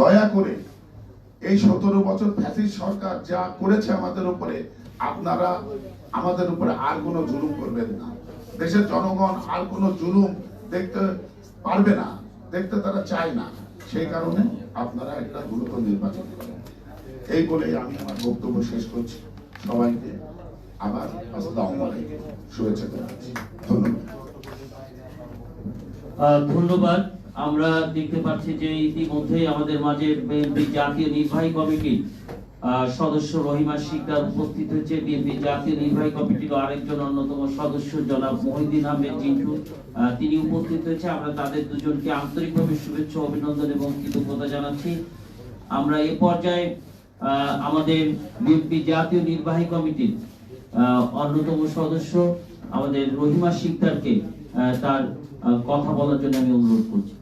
দয়া করে এই সতেরো বছর ফ্যাসিস্ট সরকার যা করেছে আমাদের উপরে, আপনারা আমাদের উপরে আর কোনো জুলুম করবেন না। দেশের জনগণ আর কোনো জুলুম দেখতে পারবে না, দেখতে তারা চায় না। সেই কারণে আপনারা একটা দ্রুত নির্বাচন এই বলে আমি আমার বক্তব্য শেষ করছি। সবাইকে আবার শুভেচ্ছা জানাচ্ছি। ধন্যবাদ। ধন্যবাদ। আমরা দেখতে পাচ্ছি যে ইতিমধ্যে আমাদের মাঝে বিএনপি জাতীয় নির্বাহী কমিটি সদস্য রহিমা শিকদার উপস্থিত হয়েছে। বিএনপি জাতীয় নির্বাহী কমিটির আরেকজন অন্যতম সদস্য জনাব মহিউদ্দিন আহমেদ জিন্টু তিনি উপস্থিত হয়েছে। আমরা তাদের দুজনকে আন্তরিকভাবে শুভেচ্ছা, অভিনন্দন এবং কৃতজ্ঞতা জানাচ্ছি। আমরা এ পর্যায়ে আমাদের বিএনপি জাতীয় নির্বাহী কমিটির অন্যতম সদস্য আমাদের রহিমা শিকদারকে তার কথা বলার জন্য আমি অনুরোধ করছি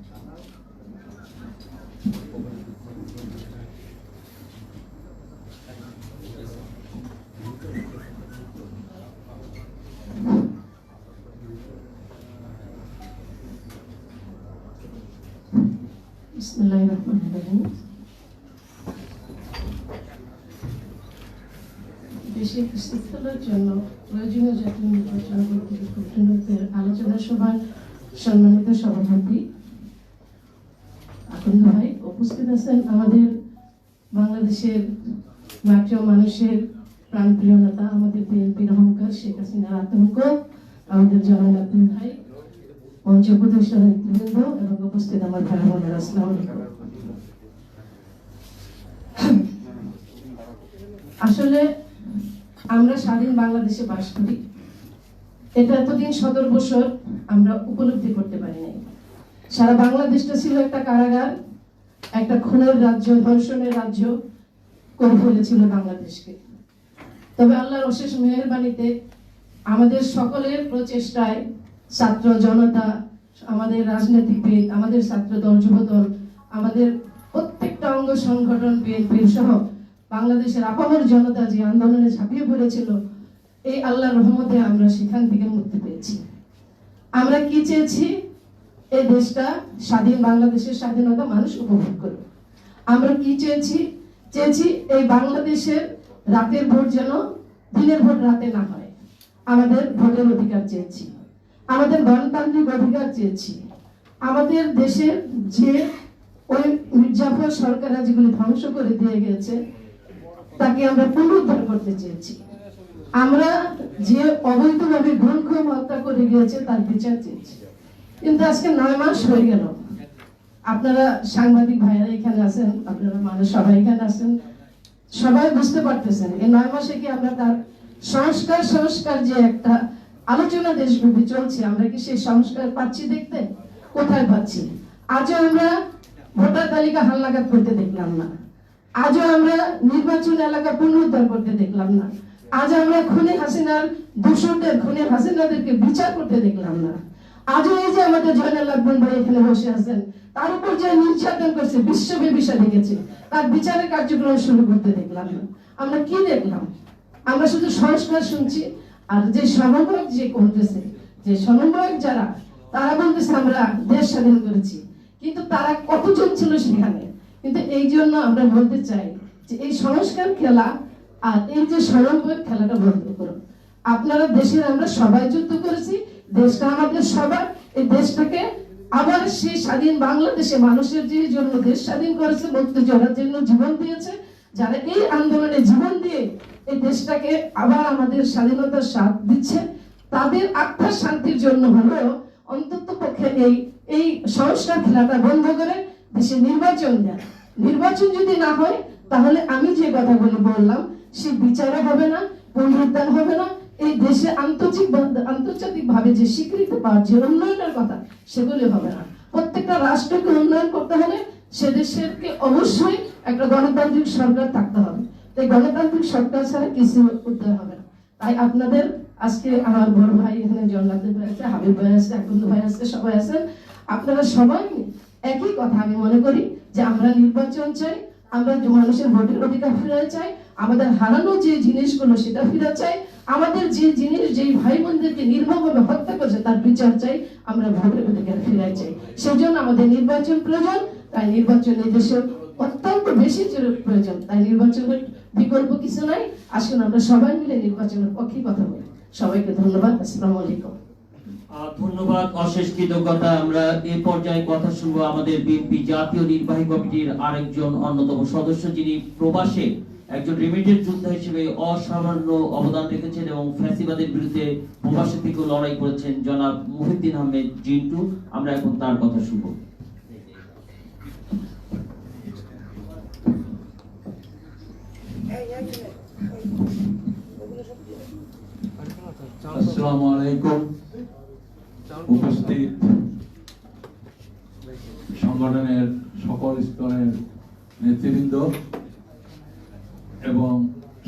বিসমিল্লাহির রহমানির রহিম দেশে স্থিতিশীলতার জন্য প্রয়োজনীয় জাতীয় নির্বাচন কর্তৃপক্ষের আলোচনা সভার সম্মানিত সভাপতি আকন্দ ভাই উপস্থিত আছেন আমাদের বাংলাদেশের ও মানুষের প্রাণপ্রিয় নেতা আমাদের বিএনপির অহংকার শেখ হাসিনার আতঙ্ক আমাদের জননেত্রী ভাই মঞ্চ উপদেষ্টা নেতৃবৃন্দ এবং উপস্থিত আমার ভাই বোনেরা, আসসালামু আসলে আমরা স্বাধীন বাংলাদেশে বাস করি। এটা এতদিন সদর বছর আমরা উপলব্ধি করতে পারি নাই। সারা বাংলাদেশটা ছিল একটা কারাগার, একটা খুনের রাজ্য, ধর্ষণের রাজ্য করে ফেলেছিল বাংলাদেশকে। তবে আল্লাহর অশেষ মেহেরবানিতে আমাদের সকলের প্রচেষ্টায় ছাত্র জনতা, আমাদের রাজনৈতিকবিদ আমাদের ছাত্র দল, যুবদল, আমাদের প্রত্যেকটা অঙ্গ সংগঠন বিএনপির সহ বাংলাদেশের আপামর জনতা যে আন্দোলনে ঝাঁপিয়ে পড়েছিল, এই আল্লাহর রহমতে আমরা সেখান থেকে মুক্তি পেয়েছি। আমরা কি চেয়েছি? এই দেশটা স্বাধীন বাংলাদেশের স্বাধীনতা মানুষ উপভোগ করবে। আমরা কি চেয়েছি? চেয়েছি এই বাংলাদেশের রাতের ভোট যেন দিনের ভোট রাতে না হয়। আমাদের ভোটের অধিকার চেয়েছি। আমাদের গণতান্ত্রিক অধিকার চেয়েছি। আমাদের দেশের যে ওই মির্জাফর সরকার যেগুলি ধ্বংস করে দিয়ে গেছে, তাকে আমরা পুনরুদ্ধার করতে চেয়েছি। আমরা যে অবৈধভাবে খুন হত্যা করে গিয়েছে, তার বিচার চেয়েছি। কিন্তু আজকে নয় মাস হয়ে গেল। আপনারা সাংবাদিক ভাইরা এখানে আছেন, আপনারা মানুষ সবাই এখানে আছেন, সবাই বুঝতে পারতেছেন। এই নয় মাসে কি আমরা তার সংস্কার সংস্কার যে একটা আলোচনা দেশব্যাপী চলছে, আমরা কি সেই সংস্কার পাচ্ছি দেখতে? কোথায় পাচ্ছি? আজও আমরা ভোটার তালিকা হালনাগাদ করতে দেখলাম না। আজও আমরা নির্বাচন এলাকা পুনরুদ্ধার করতে দেখলাম না। আজ আমরা খুনে হাসিনার দোষরদের খুনে হাসিনাদেরকে বিচার করতে দেখলাম না। আজও এই যে আমাদের জয়নাল আব্বান ভাই এখানে বসে আছেন, তার উপর যে নির্যাতন করছে বিশ্বব্যাপী লিখেছে তার বিচারের কার্যক্রম শুরু করতে দেখলাম না। আমরা কি দেখলাম? আমরা শুধু সংস্কার শুনছি, আর যে সমন্বয়ক যে করতেছে, যে সমন্বয়ক যারা, তারা বলতেছে আমরা দেশ স্বাধীন করেছি। কিন্তু তারা কতজন ছিল সেখানে? কিন্তু এই জন্য আমরা বলতে চাই যে এই সংস্কার খেলা আর এই যে সমন্বয়ক খেলাটা বন্ধ করুন আপনারা দেশের, আমরা সবাই যুদ্ধ করেছি, দেশটা আমাদের সবার, এই দেশটাকে আবার সেই স্বাধীন বাংলাদেশে মানুষের যে জন্য দেশ স্বাধীন করেছে, মুক্তি জড়ার জন্য জীবন দিয়েছে, যারা এই আন্দোলনে জীবন দিয়ে এই দেশটাকে আবার আমাদের স্বাধীনতার স্বাদ দিচ্ছে, তাদের আত্মার শান্তির জন্য হলেও অন্তত পক্ষে এই এই সংস্কার খেলাটা বন্ধ করে দেশে নির্বাচন দেয় নির্বাচন যদি না হয়, তাহলে আমি যে কথাগুলো বললাম সে বিচারও হবে না পুনরুদ্ধার হবে না। এই দেশে আন্তর্জাতিক আন্তর্জাতিক ভাবে যে স্বীকৃতি পাওয়ার যে উন্নয়নের কথা, সেগুলি হবে না। প্রত্যেকটা রাষ্ট্রকে উন্নয়ন করতে হলে সে দেশেরকে অবশ্যই একটা গণতান্ত্রিক সরকার থাকতে হবে। এই গণতান্ত্রিক সরকার ছাড়া কিছু উদ্ধার হবে না। তাই আপনাদের আজকে আমার বড় ভাই এখানে জন্নাথ ভাই আছে, হাবিব ভাই আছে আকন্দ ভাই আছে, সবাই আছেন। আপনারা সবাই একই কথা আমি মনে করি যে আমরা নির্বাচন চাই, আমরা মানুষের ভোটের অধিকার ফিরে চাই আমাদের হারানো যে জিনিসগুলো সেটা ফিরে চাই। আমাদের যে জিনিস, যেই ভাই বোনদেরকে নির্মমভাবে হত্যা করছে, তার বিচার চাই। আমরা ভোটের অধিকার ফিরে চাই। সেই জন্য আমাদের নির্বাচন প্রয়োজন, তাই নির্বাচন এই দেশে অত্যন্ত বেশি প্রয়োজন, তাই নির্বাচনের বিকল্প কিছু নাই। আসুন আমরা সবাই মিলে নির্বাচনের পক্ষে কথা বলি। সবাইকে ধন্যবাদ। আসসালামু আলাইকুম। ধন্যবাদ। অশেষ কৃতজ্ঞতা। আমরা এই পর্যায়ে কথা শুনব আমাদের বিএনপি জাতীয় নির্বাহী কমিটির আরেকজন অন্যতম সদস্য, যিনি প্রবাসে একজন রিমিটেড যোদ্ধা হিসেবে অসামান্য অবদান রেখেছেন এবং ফ্যাসিবাদের বিরুদ্ধে প্রবাসী থেকে লড়াই করেছেন জনাব মুহিদ্দিন আহমেদ জিন্টু। আমরা এখন তার কথা শুনব। আসসালামু আলাইকুম। উপস্থিত সংগঠনের সকল স্তরের নেতৃবৃন্দ এবং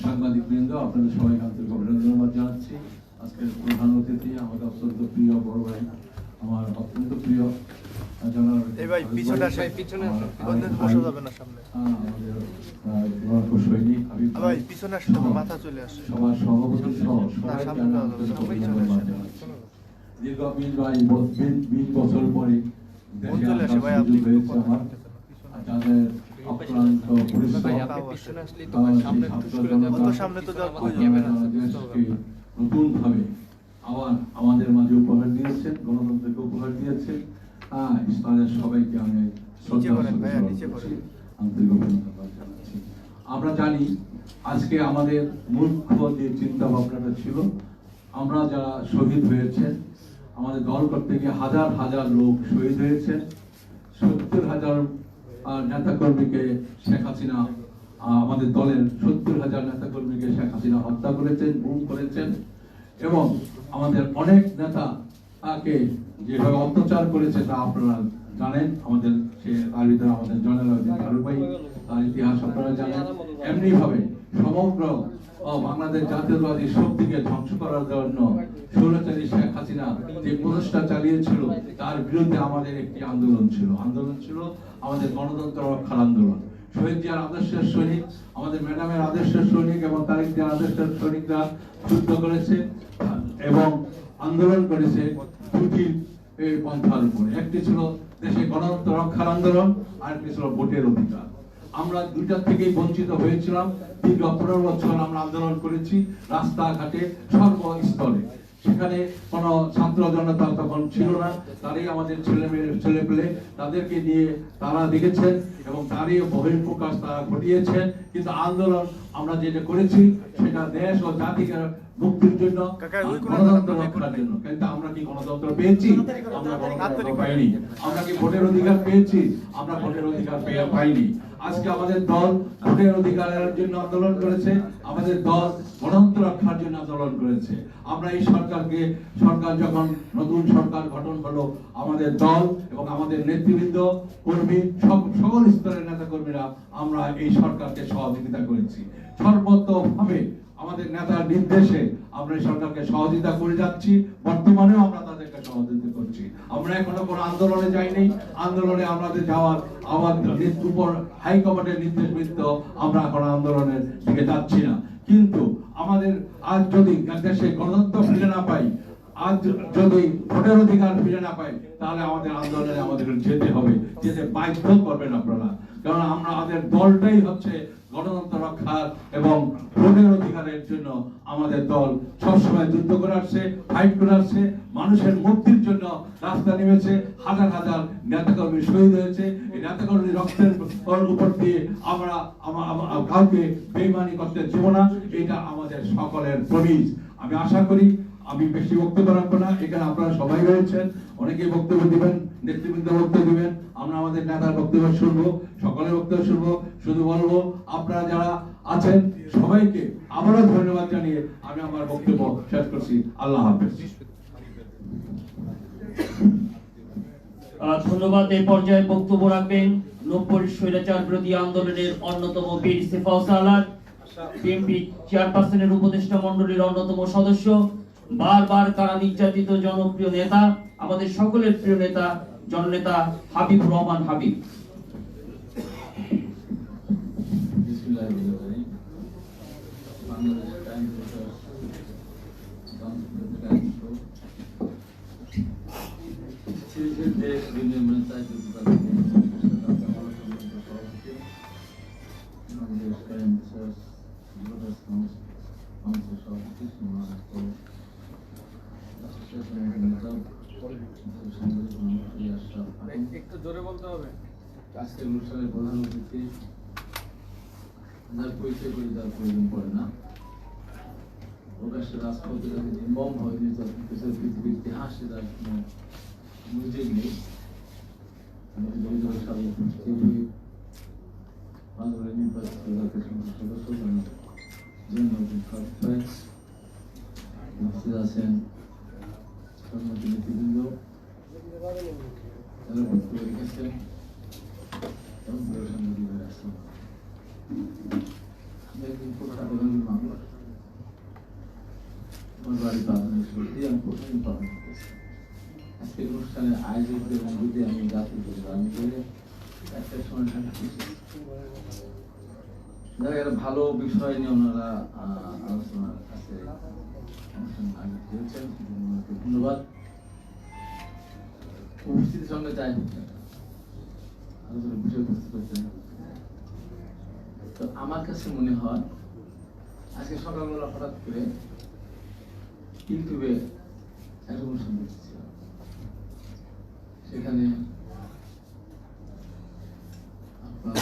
সাংবাদিক বৃন্দ আপনাদের সবাইকে আন্তরিক অভিনন্দন জানাচ্ছি। আজকের প্রধান অতিথি আমাদের অত্যন্ত প্রিয় বড় ভাই আমার অত্যন্ত প্রিয়। দীর্ঘ বিশ বছর পরে দেশে তাদের আবার আমাদের মাঝে উপহার দিয়েছেন গণতন্ত্রকে উপহার দিয়েছেন সবাইকে আমি আমরা জানি আজকে আমাদের মুখ্য যে চিন্তা ভাবনাটা ছিল, আমরা যারা শহীদ হয়েছেন, আমাদের দল করতে গিয়ে হাজার হাজার লোক শহীদ হয়েছেন, সত্তর হাজার নেতাকর্মীকে শেখ হাসিনা আমাদের দলের সত্তর হাজার নেতাকর্মীকে শেখ হাসিনা হত্যা করেছেন, গুম করেছেন এবং আমাদের অনেক নেতা তাকে যেভাবে অত্যাচার করেছে তা আপনারা জানেন। আমাদের সে তার ভিতরে আমাদের জয়নাল তার ইতিহাস আপনারা জানেন। এমনি ভাবে সমগ্র ও বাংলাদেশ জাতীয়তাবাদী শক্তিকে ধ্বংস করার জন্য স্বৈরাচারী শেখ হাসিনা যে প্রচেষ্টা চালিয়েছিল, তার বিরুদ্ধে আমাদের একটি আন্দোলন ছিল। আন্দোলন ছিল আমাদের গণতন্ত্র রক্ষার আন্দোলন। শহীদ জিয়ার আদর্শের সৈনিক, আমাদের ম্যাডামের আদর্শের সৈনিক এবং তারিক জিয়ার আদর্শের সৈনিকরা যুদ্ধ করেছে এবং আন্দোলন করেছে দুটি পন্থার উপরে। একটি ছিল দেশে গণতন্ত্র রক্ষার আন্দোলন, আরেকটি ছিল ভোটের অধিকার। আমরা দুইটা থেকেই বঞ্চিত হয়েছিলাম। দীর্ঘ পনেরো বছর আমরা আন্দোলন করেছি রাস্তাঘাটে সর্বস্তরে। সেখানে কোনো ছাত্র জনতা তখন ছিল না। তারই আমাদের ছেলে মেয়ে ছেলে পেলে তাদেরকে নিয়ে তারা দেখেছেন এবং তারই বহিঃপ্রকাশ তারা ঘটিয়েছেন। কিন্তু আন্দোলন আমরা যেটা করেছি সেটা দেশ ও জাতিকে মুক্তির জন্য গণতন্ত্র রক্ষার জন্য। কিন্তু আমরা কি গণতন্ত্র পেয়েছি? আমরা গণতন্ত্র পাইনি। আমরা কি ভোটের অধিকার পেয়েছি? আমরা ভোটের অধিকার পেয়ে পাইনি। আজকে আমাদের দল ভোটের অধিকারের জন্য আন্দোলন করেছে, আমাদের দল গণতন্ত্র রক্ষার জন্য আন্দোলন করেছে। আমরা এই সরকারকে, সরকার যখন নতুন সরকার গঠন হলো, আমাদের দল এবং আমাদের নেতৃবৃন্দ, কর্মী, সব, সকল স্তরের নেতা কর্মীরা আমরা এই সরকারকে সহযোগিতা করেছি। সর্বতভাবে আমাদের নেতার নির্দেশে আমরা এই সরকারকে সহযোগিতা করে যাচ্ছি। বর্তমানেও আমরা আমরা এখনও কোনো আন্দোলনে যাইনি। আন্দোলনে আমাদের যাওয়ার উপর হাইকমান্ডের নির্দেশ বৃত্ত আমরা এখন আন্দোলনের দিকে যাচ্ছি না। কিন্তু আমাদের আজ যদি দেশে গণতন্ত্র ফিরে না পাই, আজ যদি ভোটের অধিকার ফিরে না পাই, তাহলে আমাদের আন্দোলনে আমাদের যেতে হবে। যেতে বাধ্য করবেন আপনারা। কারণ আমরা আমাদের দলটাই হচ্ছে গণতন্ত্র রক্ষার এবং ভোটের অধিকারের জন্য আমাদের দল সবসময় যুদ্ধ করে আসছে ফাইট করে আসছে, মানুষের মুক্তির জন্য রাস্তা নেমেছে, হাজার হাজার নেতাকর্মী শহীদ হয়েছে। এই নেতাকর্মী রক্তের উপর দিয়ে আমরা আমা- আমা- কাউকে বেইমানি করতে দেব না, এটা আমাদের সকলের প্রমিজ। আমি আশা করি, আমি বেশি বক্তব্য রাখব না, এখানে আপনারা সবাই রয়েছেন, অনেকেই বক্তব্য দিবেন, নেতৃবৃন্দ বক্তব্য দিবেন। আমরা আমাদের নেতার বক্তব্য শুনব, সকলের বক্তব্য শুনব, শুধু বলব, আপনারা যারা আছেন সবাইকে আবারও ধন্যবাদ জানিয়ে আমি আমার বক্তব্য শেষ করছি। আল্লাহ হাফেজ। ধন্যবাদ, এই পর্যায়ে বক্তব্য রাখবেন নব্বই স্বৈরাচার বিরোধী আন্দোলনের অন্যতম বীর সেফাউ সালার বিএনপি চেয়ারপারসনের উপদেষ্টা মন্ডলীর অন্যতম সদস্য, বারবার কারা নির্যাতিত জনপ্রিয় নেতা, আমাদের সকলের প্রিয় নেতা জননেতা হাবিব রহমান হাবিব। বাংলাদেশ টাইমস জোরে বলতে হবে। আজকের অনুষ্ঠানের প্রধান অতিথি যার পরিচয় করে তার প্রয়োজন পড়ে না। প্রকাশ্যে রাজপথে যাকে নির্মম নির্যাতন করেছে পৃথিবীর ইতিহাসে তার কোনো মুজিব নেই। নির্বাচিত জাতীয় সংসদ সদস্য আছেন সম্মতি নীতিবৃন্দ। আজকের অনুষ্ঠানের আয়োজক এবং যদি আমি একটা সময় যারা ভালো বিষয় নিয়ে ওনারা আলোচনার কাছে ধন্যবাদ। উপস্থিতির সঙ্গে আলোচনার বিষয় প্রস্তুত হচ্ছেন তো আমার কাছে মনে হয় আজকে সকালবেলা হঠাৎ করে ইউটিউবে একটা অনুষ্ঠান দেখতেছিলাম সেখানে আপনার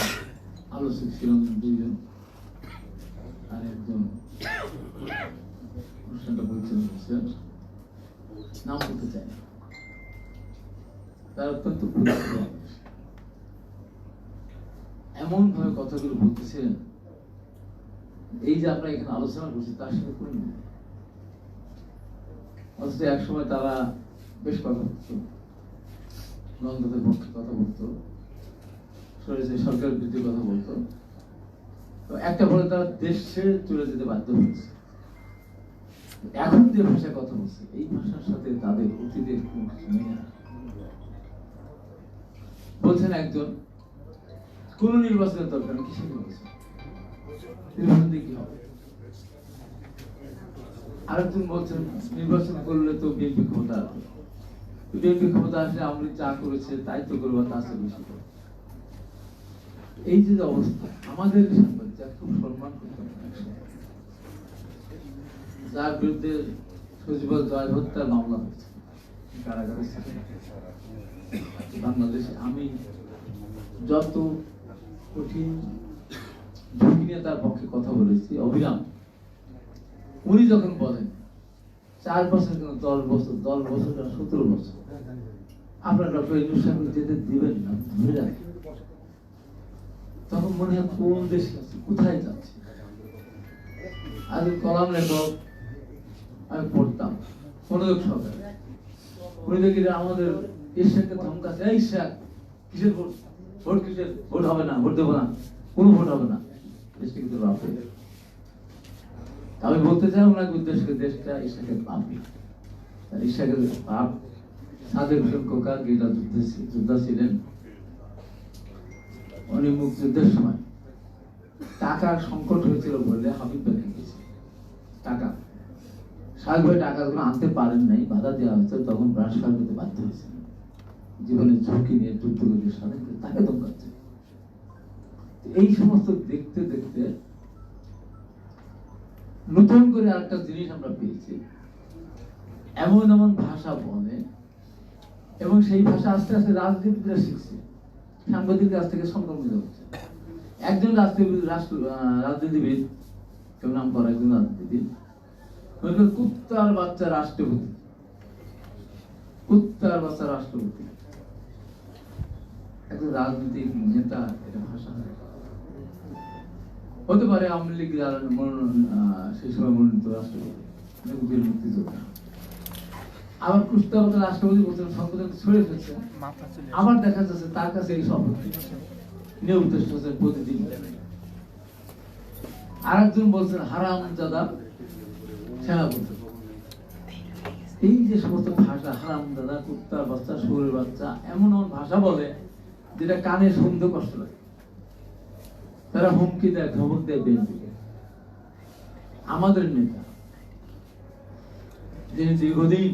আলোচক ছিলেন দুইজন আর একজন অনুষ্ঠানটা পরিচালনা করছিলেন নাম বলতে চাই তার অত্যন্ত এমন ভাবে কথাগুলো বলতেছিলেন এই যে আমরা এখানে আলোচনা করছি, তার সাথে কোনো মিল অথচ এক সময় তারা বেশ কথা বলতো, নন্দদের পক্ষে কথা বলতো সরকারের বিরুদ্ধে কথা বলতো। তো একটা পরে তারা দেশ ছেড়ে চলে যেতে বাধ্য হয়েছে। এখন যে ভাষায় কথা বলছে, এই ভাষার সাথে তাদের অতীতের কোনো কিছু নেই। বলছেন একজন, কোন নির্বাচনের দরকার নেই, কিসের নির্বাচন? নির্বাচন দিয়ে কি হবে? আরেকজন বলছেন, নির্বাচন করলে তো বিএনপি ক্ষমতা বিএনপি ক্ষমতা আসলে লীগ যা করেছে, তাই তো করব, তার চেয়ে বেশি এই যে অবস্থা, আমাদের সাংবাদিক যাকে খুব সম্মান যার বিরুদ্ধে সজীব জয় হত্যার মামলা হয়েছে, কারাগারে। বাংলাদেশে আমি যত কঠিন ঝুঁকি নিয়ে তার পক্ষে কথা বলেছি অবিরাম উনি যখন বলেন, চার বছর কেন দশ বছর দশ বছর কেন সতেরো বছর? আপনার ডক্টর ইউনুস সাহেব যেতে দিবেন না, ধরে রাখেন। তখন মনে হয় কোন দেশে আছে, কোথায় যাচ্ছে? আজ কলাম লেখক, আমি পড়তাম, মনোযোগ সহকারে। উনি দেখি আমাদের ঈশ্বরকে ঈশ্বর কিসের ভোট? ভোট কিসের? ভোট হবে না, ভোট দেবো না, কোনো ভোট হবে না। দেশটা কিন্তু আমি বলতে চাই ওনাকে দেশটা ঈশ্বরকে বাপ। সাদের কোকা যোদ্ধা ছিলেন। উনি মুক্তিযুদ্ধের সময় টাকার সংকট হয়েছিল বলে হাবিব ব্যাংকে গেছে টাকা। সাহেব টাকাগুলো আনতে পারেন নাই, বাধা দেওয়া হয়েছে, তখন ট্রান্সফার করতে বাধ্য হয়েছে। জীবনের ঝুঁকি নিয়ে যুদ্ধ করে স্বাধীন করে তাকে দমকাচ্ছে এই সমস্ত দেখতে দেখতে নতুন করে আরেকটা জিনিস আমরা পেয়েছি। এমন এমন ভাষা বলে, এবং সেই ভাষা আস্তে আস্তে রাজনীতিবিদরা শিখছে। সাংবাদিক কাছ থেকে সংক্রমিত হচ্ছে। একজন রাজনীতিবিদ রাষ্ট্র রাজনীতিবিদ কেউ নাম করা একজন রাজনীতিবিদ কুত্তার বাচ্চা রাষ্ট্রপতি। কুত্তার বাচ্চা রাষ্ট্রপতি। একজন রাজনৈতিক নেতা এটা ভাষা হতে পারে আওয়ামী লীগ সেই সময় মনোনীত রাষ্ট্রপতি। মুক্তিযোদ্ধা। আবার কুস্তাগত রাষ্ট্রপতি বলছেন সংবিধান ছড়ে ফেলছে আবার দেখা যাচ্ছে তার কাছে এই হচ্ছে প্রতিদিন। আরেকজন বলছেন হারাম জাদা সেনাপতি এই যে সমস্ত ভাষা হারাম দাদা কুত্তার বাচ্চা শুয়োরের বাচ্চা এমন এমন ভাষা বলে যেটা কানে শুনতে কষ্ট লাগে। তারা হুমকি দেয়, ধমক দেয় বিএনপিকে আমাদের নেতা, যিনি দীর্ঘদিন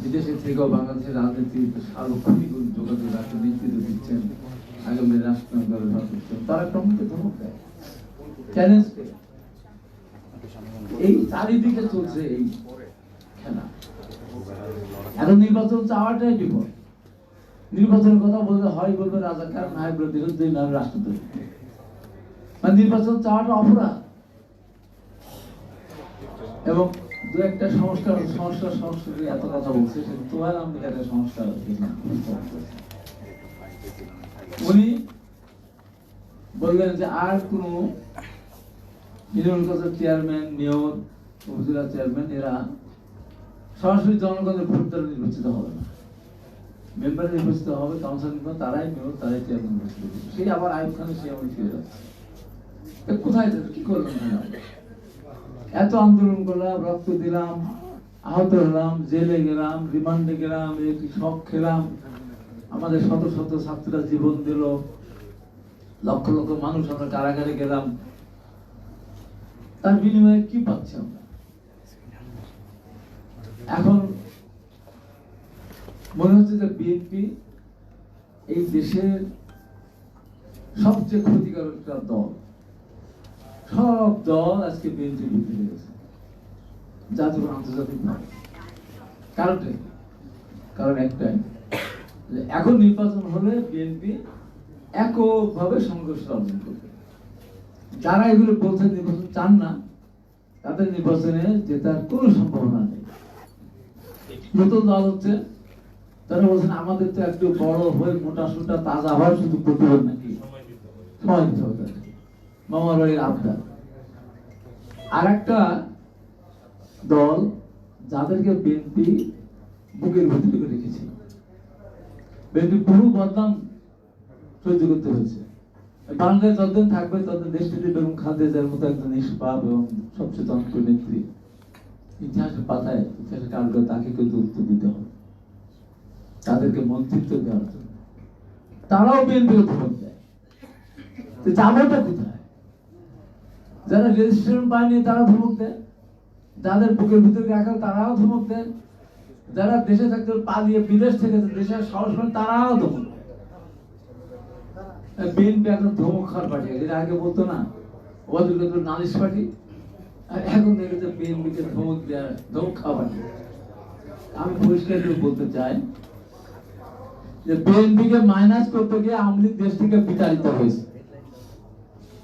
বিদেশে থেকেও বাংলাদেশের রাজনীতির সার্বক্ষণিক যোগাযোগ রাখতে নেতৃত্ব দিচ্ছেন, আগামী সদস্য, তারা টমকে ধমক দেয়। চ্যালেঞ্জ এই চারিদিকে চলছে এই খেলা। এখন নির্বাচন চাওয়াটাই বিপদ। নির্বাচনের কথা বলতে হয় বলবে রাজাকার না হয় বলবে বিরোধী না হয় রাষ্ট্রদ্রোহী মানে নির্বাচন চাওয়াটা অপরাধ। এবং দু একটা সংস্কার সংস্কার সংস্কৃতি এত কথা বলছে তোমার আমি একটা সংস্কার উনি বললেন যে আর কোন union chairman, mayor, upazila chairman, এরা সরাসরি জনগণের ভোট দ্বারা নির্বাচিত হবে না। মেম্বার নির্বাচিত হবে কাউন্সিল নির্বাচন তারাই মেয়র তারাই চেয়ারম্যান নির্বাচিত। সেই আবার আয়ুব খানের ফিরে যাচ্ছে। কোথায় যাবে? কি করলাম এত আন্দোলন করলাম, রক্ত দিলাম, আহত হলাম, জেলে গেলাম, রিমান্ডে গেলাম একটি সব খেলাম। আমাদের শত শত ছাত্ররা জীবন দিল। লক্ষ লক্ষ মানুষ আমরা কারাগারে গেলাম। তার বিনিময়ে কি পাচ্ছি আমরা? এখন মনে হচ্ছে যে বিএনপি এই দেশের সবচেয়ে ক্ষতিকর একটা দল। সব দল আজকে বিএনপি হয়ে গেছে জাতীয় আন্তর্জাতিক ভাবে কারণটা কারণ একটাই এখন নির্বাচন হলে বিএনপি এককভাবে সংঘর্ষ অর্জন করবে। যারা এগুলো বলছে নির্বাচন চান না, তাদের নির্বাচনে জেতার কোনো সম্ভাবনা নেই। নতুন দল হচ্ছে তারা বলছেন, আমাদের তো একটু বড় হয়ে মোটা সোটা তাজা হওয়ার শুধু নাকি? সময় দিতে হবে। মামার বাড়ির আবদার। আর একটা দল যাদেরকে বুকের ভিতরে বহু বদনাম সহ্য করতে হয়েছে। বাংলায় যতদিন থাকবে, ততদিন দেশটিতে বেগম মতো একজন নিষ্পাপ এবং সবচেয়ে জনপ্রিয় নেত্রী। ইতিহাসের পাতায়, ইতিহাসের কারণে তাকে কিন্তু উত্তর দিতে হবে। তাদেরকে মন্ত্রিত্ব দেওয়ার জন্য। তারাও বিএনপিকে ধমক দেয়। কোথায়? যারা রেজিস্ট্রেশন পায়নি, তারা ধমক দেয়। যাদের বুকের ভিতরে রাখা, তারাও ধমক যারা দেশে থাকতে বিদেশ থেকে দেশে সাহস পান তারাও ধমক বিএনপি এখন ধমক খাওয়ার পার্টি। যেটা আগে বলতো না, ওদের তো নালিশ পার্টি। এখন দেখেছে বিএনপি কে ধমক দেওয়া ধমক খাওয়া পার্টি। আমি পরিষ্কার করে বলতে চাই যে বিএনপি কে মাইনাস করতে গিয়ে আওয়ামী লীগ দেশ থেকে বিতাড়িত হয়েছে।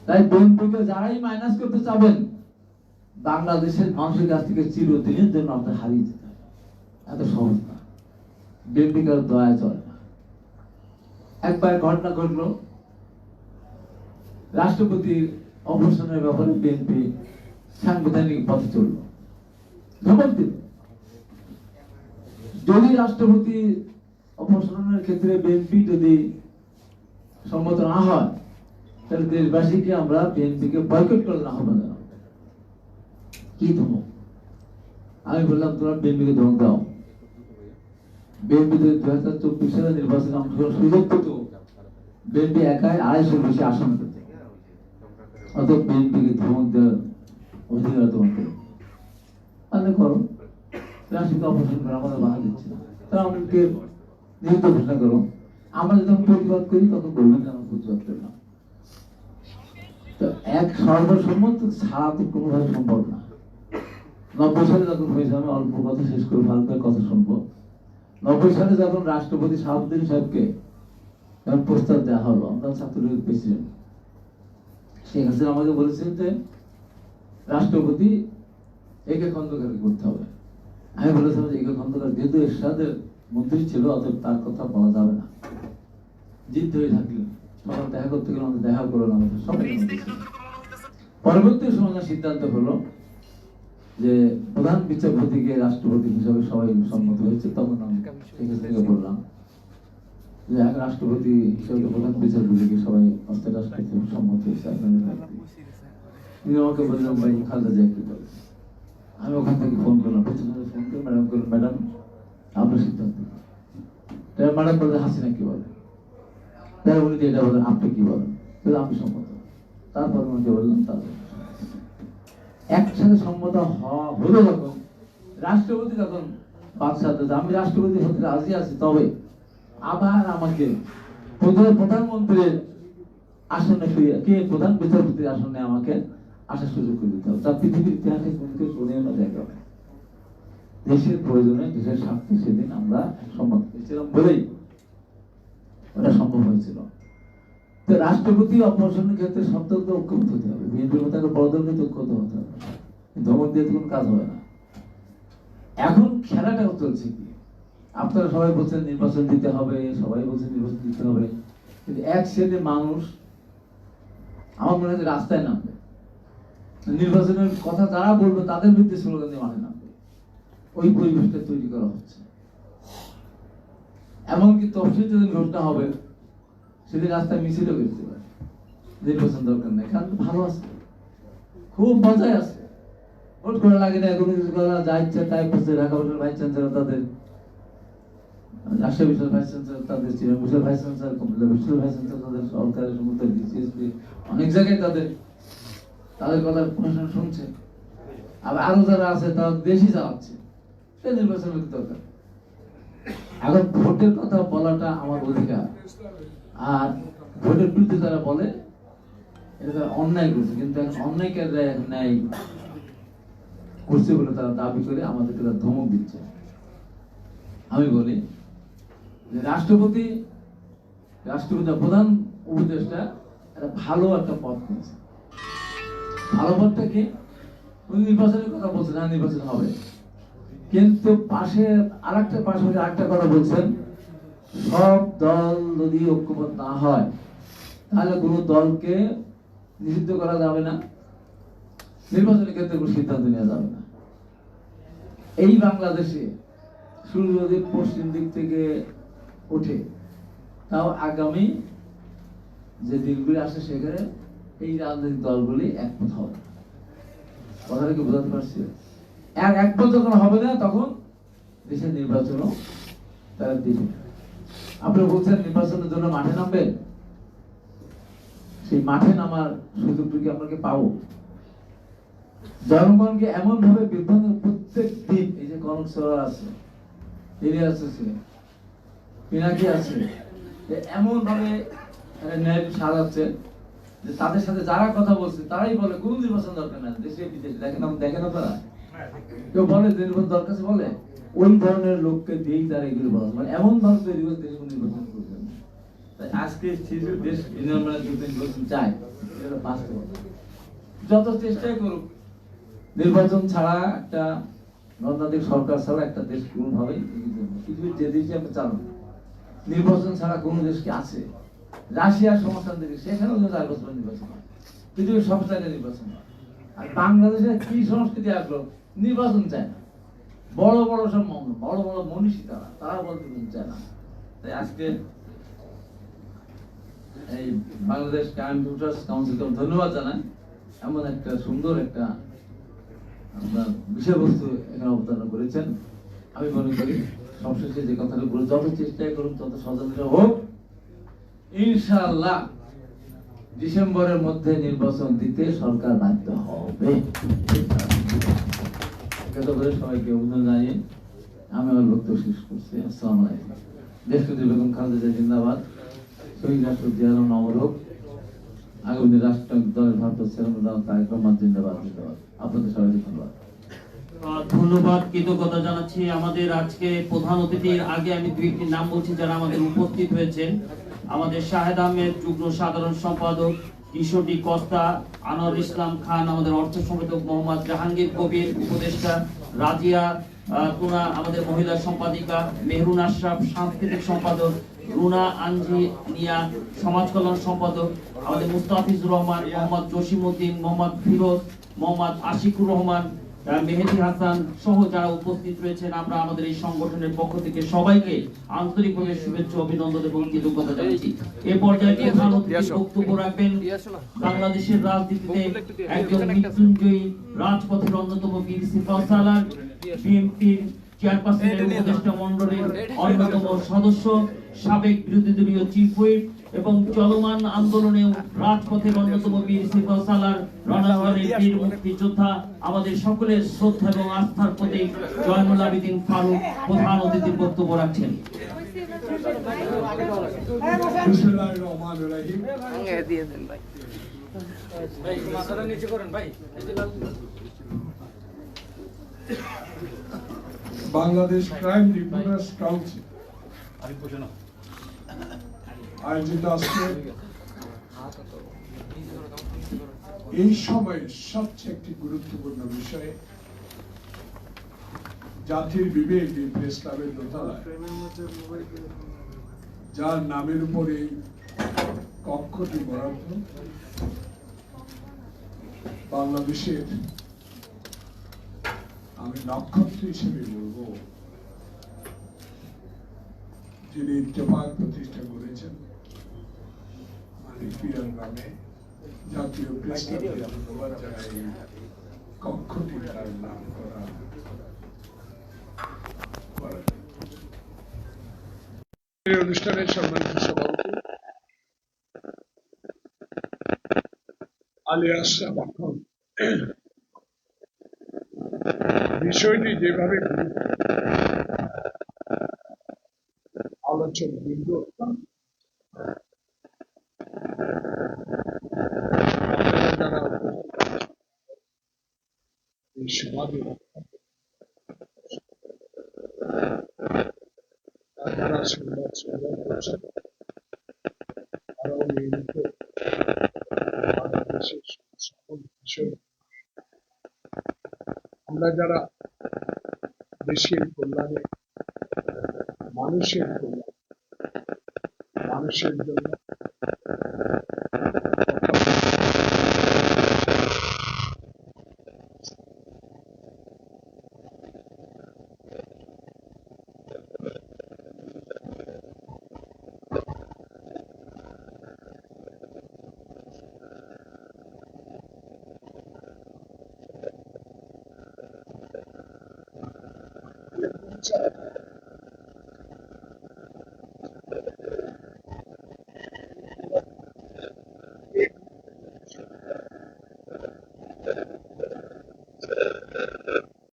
তাই বিএনপিকে যারাই মাইনাস করতে চাবেন, বাংলাদেশের মানুষের কাছ থেকে চিরদিনের জন্য আপনার হারিয়ে যেতে এত সহজ না। বিএনপি কারও দয়া চলে না। একবার ঘটনা ঘটলো। রাষ্ট্রপতির অবসরের ব্যাপারে বিএনপি সাংবিধানিক পথে চলল। ধমক দিল। যদি রাষ্ট্রপতি অপসারণের ক্ষেত্রে বিএনপি যদি সম্মত না হয়, তাহলে দেশবাসীকে আমরা বিএনপিকে বয়কট করার আহ্বান জানাব। কি ধমক? আমি বললাম, তোমরা বিএনপিকে ধমক দাও। বিএনপি যদি দুই হাজার চব্বিশ সালে নির্বাচনে অংশগ্রহণ সুযোগ পেত বিএনপি একাই আড়াইশোর বেশি আসন পেত। অত বিএনপিকে ধমক দেওয়ার অধিকার তোমাকে তাহলে করো। রাষ্ট্রকে অপসারণ করে আমাদের বাধা দিচ্ছে তারা আমাদেরকে নিহত ঘোষণা করো। আমরা যখন প্রতিবাদ করি, তখন বলবেন যে আমরা প্রতিবাদ করলাম তো এক সর্বসম্মত ছাড়া তো কোনোভাবে সম্ভব না। নব্বই সালে যখন হয়েছে, আমি অল্প কথা শেষ করে ভালো করে কথা শুনব। নব্বই সালে যখন রাষ্ট্রপতি শাহাবুদ্দিন সাহেবকে যখন প্রস্তাব দেওয়া হলো, আমরা ছাত্রলীগের প্রেসিডেন্ট শেখ হাসিনা আমাকে বলেছেন যে, রাষ্ট্রপতি একে খন্দকারকে করতে হবে। আমি বলেছিলাম যে, একে খন্দকার যেহেতু এরশাদের মন্ত্রী ছিল, অতএব তার কথা বলা যাবে না। জিদ হয়ে থাকলেন। সকাল দেখা করতে গেলে আমাদের দেখা করল না আমাদের পরবর্তী সময় সিদ্ধান্ত হলো যে প্রধান বিচারপতিকে রাষ্ট্রপতি হিসাবে সবাই সম্মত হয়েছে, তখন আমি বললাম যে এক রাষ্ট্রপতি হিসাবে প্রধান বিচারপতিকে সবাই অস্থায়ী রাষ্ট্রপতি সম্মত হয়েছে তিনি আমাকে বললেন, ভাই, খালেদা জিয়া কি আমি ওখান থেকে ফোন করলাম ফোন করে ম্যাডাম করলাম ম্যাডাম আপনার সিদ্ধান্ত। বললেন হাসিনা কি বলে? উনি যেটা বলেন আপনি কি বলেন? আমি সম্মত। তারপর উনি একসাথে সম্মত হলো যখন রাষ্ট্রপতি যখন বাদশাহ আমি রাষ্ট্রপতি হতে রাজি আছি, তবে আবার আমাকে প্রধান প্রধানমন্ত্রীর আসনে ফিরে কে? প্রধান বিচারপতির আসনে আমাকে আসার সুযোগ করে দিতে হবে। তা পৃথিবীর ইতিহাসে কোনকে কোনেও না দেখা দেশের প্রয়োজনে দেশের স্বার্থে সেদিন আমরা সম্মত হয়েছিলাম বলেই ওটা সম্ভব হয়েছিল। তো রাষ্ট্রপতি অপসারণের ক্ষেত্রে সব দল তো ঐক্যবদ্ধ হতে হবে। বিএনপির মতো একটা বড় দলকে হতে হবে। ধমক দিয়ে কোনো কাজ হবে না। এখন খেলাটা চলছে কি? আপনারা সবাই বলছেন নির্বাচন দিতে হবে, সবাই বলছেন নির্বাচন দিতে হবে। কিন্তু এক শ্রেণির মানুষ, আমার মনে হয় রাস্তায় নামবে। নির্বাচনের কথা যারা বলবে তাদের বিরুদ্ধে স্লোগান দিয়ে মাঠে নামবে ওই পরিবেশটা তৈরি করা হচ্ছে। এমনকি তফসিল যেদিন ঘোষণা হবে, সেদিন রাস্তায় মিছিলও করতে পারে নির্বাচন দরকার নেই। কারণ ভালো আছে। খুব মজায় আছে। ভোট করা লাগে না কোনো কিছু করা, যা তাই ভাইস চ্যান্সেলর তাদের, রাজশাহী বিশ্ববিদ্যালয় ভাইস চ্যান্সেলর তাদের ভাইস চ্যান্সেলর ভাইস চ্যান্সেলর তাদের, সরকারের ডিসিএসপি অনেক জায়গায় তাদের তাদের কথা প্রশাসন শুনছে। আবার আরও যারা আছে, তারা দেশই চালাচ্ছে। সে নির্বাচন দরকার এখন ভোটের কথা বলাটা আমার অধিকার। আর ভোটের বিরুদ্ধে যারা বলে, এটা তারা অন্যায় করছে, কিন্তু অন্যায়কারীরা ন্যায় করছে বলে তারা দাবি করে আমাদেরকে তারা ধমক দিচ্ছে। আমি বলি যে রাষ্ট্রপতি রাষ্ট্রপতি প্রধান উপদেষ্টা একটা ভালো একটা পথ নিয়েছে। ভালো পথটা কি? উনি নির্বাচনের কথা বলছেন হ্যাঁ নির্বাচন হবে। কিন্তু পাশে আর একটা পাশে আরেকটা কথা বলছেন, সব দল যদি ঐক্যবদ্ধ না হয়, তাহলে কোনো দলকে নিষিদ্ধ করা যাবে না, নির্বাচনের ক্ষেত্রে কোনো সিদ্ধান্ত নেওয়া যাবে না। এই বাংলাদেশে সূর্য যদি পশ্চিম দিক থেকে ওঠে, তাও আগামী যে দিনগুলি আসে সেখানে এই রাজনৈতিক দলগুলি একমত হবে। কথাটা কি বোঝাতে পারছি? যখন হবে না, তখন দেশের নির্বাচনও তারা দিবে। আপনি বলছেন নির্বাচনের জন্য মাঠে নামবেন? সেই মাঠে নামার সুযোগটুকু আপনাকে পাবো? জনগণকে এমন ভাবে বিভ্রান্ত প্রত্যেক দিন, এই যে কনক আছে ইলিয়াস আছে পিনাকি আছে এমন ভাবে ন্যায় সাজাচ্ছে যে তাদের সাথে যারা কথা বলছে, তারাই বলে, কোন নির্বাচন দরকার না দেশে বিদেশে। দেখেন দেখেন আপনারা। কেউ বলে নির্বাচন দরকার বলে, ওই ধরনের লোককে দিয়েই তারা এগুলো বলে মানে এমন ভাবে তৈরি করে দেশে নির্বাচন তাই আজকে দেশ নির্বাচন চায়, এটা যত চেষ্টাই করুক, নির্বাচন ছাড়া একটা গণতান্ত্রিক সরকার ছাড়া একটা দেশ কোনোভাবেই পৃথিবীর যে দেশে আমরা চালু নির্বাচন ছাড়া কোন দেশ কি আছে? রাশিয়ার সমস্যান দেশ সেখানেও কিন্তু চার বছর নির্বাচন হয় পৃথিবীর সব জায়গায় নির্বাচন হয়। আর বাংলাদেশে কি সংস্কৃতি আসলো নির্বাচন চায় না। বড় বড় সব বড় বড় মনীষী তারা তারা বলতে চায় না। তাই আজকে এই বাংলাদেশ কম্পিউটার্স কাউন্সিলকে ধন্যবাদ জানাই। এমন একটা সুন্দর একটা আপনার বিষয়বস্তু এখানে অবতারণা করেছেন। আমি মনে করি সবশেষে যে কথাটা বলে যত চেষ্টাই করুন, তত সচেতন হোক। ইনশাআল্লাহ ডিসেম্বরের মধ্যে নির্বাচন দিতে সরকার বাধ্য হবে। এত করে সবাইকে অভিনন্দন জানিয়ে আমি আমার বক্তব্য শেষ করছি। আসসালামু আলাইকুম। দেশপতি বেগম খালেদা জিন্দাবাদ। শহীদ রাষ্ট্র জিয়ারম নবরোগ আগামী রাষ্ট্র দলের ভারত সেরম রহমান জিন্দাবাদ জিন্দাবাদ। আপনাদের সবাইকে ধন্যবাদ। ধন্যবাদ, কৃতজ্ঞতা জানাচ্ছি। আমাদের আজকে প্রধান অতিথির আগে আমি দুই একটি নাম বলছি যারা আমাদের উপস্থিত হয়েছেন। আমাদের শাহেদ আহমেদ, যুগ্ম সাধারণ সম্পাদক কিশোরী কস্তা আনোয়ার ইসলাম খান, আমাদের অর্থ সম্পাদক মোহাম্মদ জাহাঙ্গীর কবির, উপদেষ্টা রাজিয়া তুনা আমাদের মহিলা সম্পাদিকা মেহরুন আশরাফ, সাংস্কৃতিক সম্পাদক রুনা আঞ্জি নিয়া সমাজ কল্যাণ সম্পাদক আমাদের মুস্তাফিজুর রহমান, মোহাম্মদ জসিমউদ্দিন, মোহাম্মদ ফিরোজ, মোহাম্মদ আশিকুর রহমান মেহেদি হাসান সহ যারা উপস্থিত রয়েছেন আমরা আমাদের এই সংগঠনের পক্ষ থেকে সবাইকে আন্তরিকভাবে শুভেচ্ছা অভিনন্দন এবং কৃতজ্ঞতা জানাচ্ছি। এ পর্যায়ে প্রধান অতিথি বক্তব্য রাখবেন বাংলাদেশের রাজনীতিতে একজন মৃত্যুঞ্জয়ী রাজপথের অন্যতম বীর বিএনপির চেয়ারপারসনের উপদেষ্টা মন্ডলের অন্যতম সদস্য সাবেক বিরোধী দলীয় চিফ হুইপ এবং চলমান আন্দোলনে রাজপথের অন্যতম বীর সিপাহসালার রণাঙ্গনের বীর মুক্তিযোদ্ধা আমাদের সকলের শ্রদ্ধা এবং আস্থার প্রতীক জয়নুল আবেদিন ফারুক প্রধান অতিথির বক্তব্য রাখছেন। Bangladesh crime reporters council. এই সময়ের সবচেয়ে একটি গুরুত্বপূর্ণ বিষয়ে জাতির বিবেক এই প্রেস ক্লাবের দোতলায়। যার নামের উপর কক্ষটি বরাদ্দ। বাংলাদেশের আমি নক্ষত্র হিসেবে বলব, যিনি ইত্তেফাক প্রতিষ্ঠা করেছেন মানিক পিয়ার নামে জাতীয় প্রেস ক্লাবকে ধন্যবাদ জানাই এই কক্ষটি তার নাম করা করার এই অনুষ্ঠানের সম্মানিত সভাপতি আলী আশরাফ আহমদ বিষয়টি যেভাবে আলোচনা বিন্দু যারা তারা সংবাদ সংগ্রহ আমরা যারা দেশের কল্যাণে মানুষের কল্যাণ মানুষের জন্য